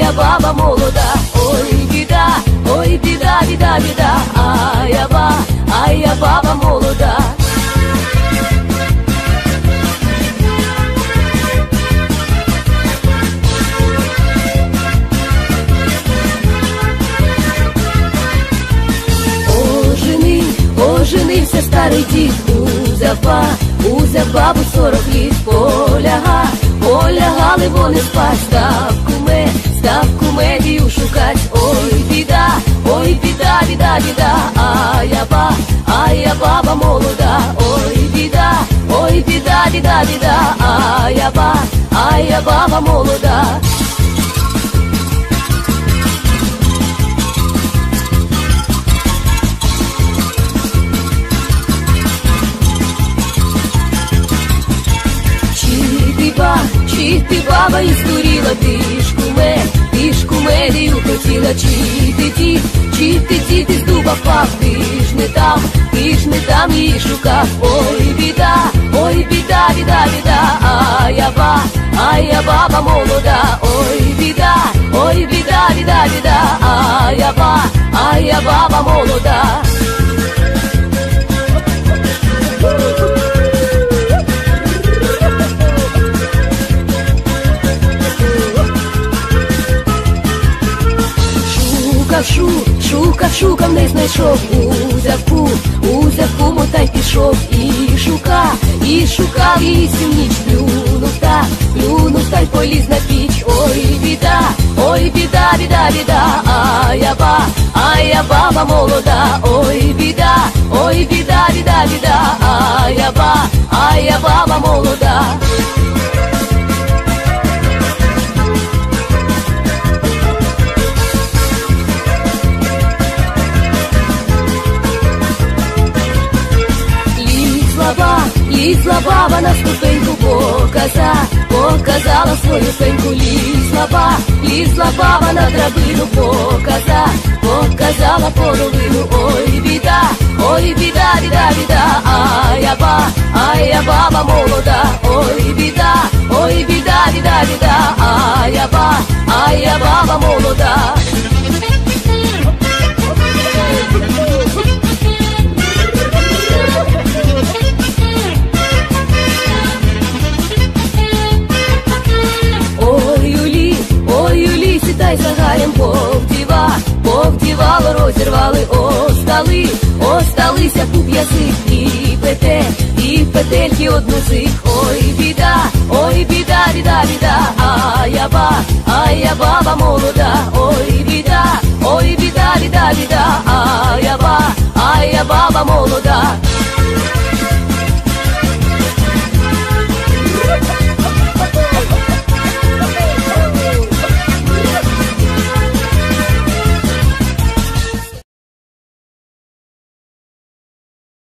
я баба молода, ой, біда, ой, біда, біда, біда, а я ба, а я баба молода. Ожени, оженився старий дід, узяв ба, узяв бабу сорок літ, поляга, полягали вони спать, став куме, став кумедію шукать, ой, біда, ой, біда, біда, біда, а я ба, а я баба молода, ой, біда, ой, біда, біда, біда, а я ба, а я баба молода. Чи ти ба, чи ти баба і здуріла, ти Ж пішку медію хотіла, чити ті, чити ті, ти з дуба впав, ти ж не там, ти ж не там її шукав, ой, біда, ой, біда, біда, біда, а я ба, а я баба молода, ой, біда, ой, біда, біда, біда, а я ба, а я баба молода. Шукав, не знайшов, узяв ку, узяв куму та пішов, і шукав, і шукав, і всю ніч плюнув та, плюнув та й поліз на піч, ой, біда, ой, біда, біда, біда, а я ба, а я баба молода, ой, біда, ой, біда, біда, біда, а я ба, а я баба молода. Лізла баба на ступеньку показа, показала свою пеньку, лізла ба, лізла баба на драбину показа, показала половину, ой, біда, ой, біда, біда, біда, а я ба, а я баба молода, ой, біда, ой, біда, біда, біда, а я ба, а я баба молода. Загаєм повдіва, повдівало, розірвали, остали, осталися куп язик, і пете, і петельки одну зик, ой, біда, ой, біда, біда, біда, а я ба, а я баба молода,